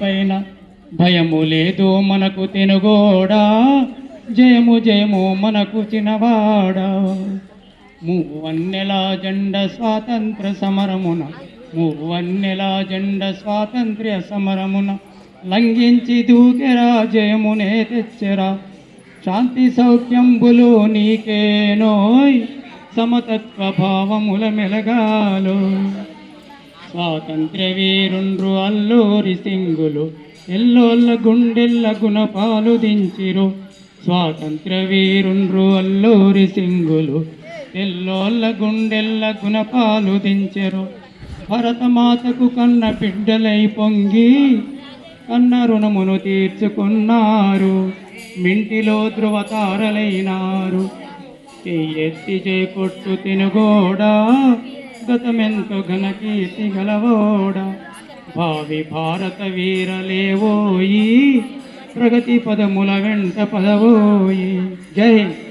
పైన భయము లేదు మనకు తినుగోడా. జయము జయము మనకు చినవాడా. మూవన్నెల జెండ స్వాతంత్ర సమరమున మూవన్నెల జెండ స్వాతంత్ర్య సమరమున లంఘించి దూకెరా జయమునే తెచ్చెరా. శాంతి సౌఖ్యంబులు నీకేనోయ్ సమతత్వ భావముల మెలగాలో స్వాతంత్ర్య వీరుండ్రు అల్లూరి సింగులు ఎల్లోళ్ళ గుండెల్ల గుణపాలు దించిరు. స్వాతంత్ర్య వీరుండ్రు అల్లూరి సింగులు ఎల్లోళ్ళ గుండెల్ల గుణపాలు దించెరు. భరతమాతకు కన్న బిడ్డలై పొంగి కన్న రుణమును తీర్చుకున్నారు. మింటిలో ధృవతారలైనారు. ఎత్తి చేకొట్టు తినుగోడా గతమెంతో ఘనకీర్తి గలవోడ భావి భారత వీరలేవోయి ప్రగతి పదముల వెంట పదవోయి జై హింద్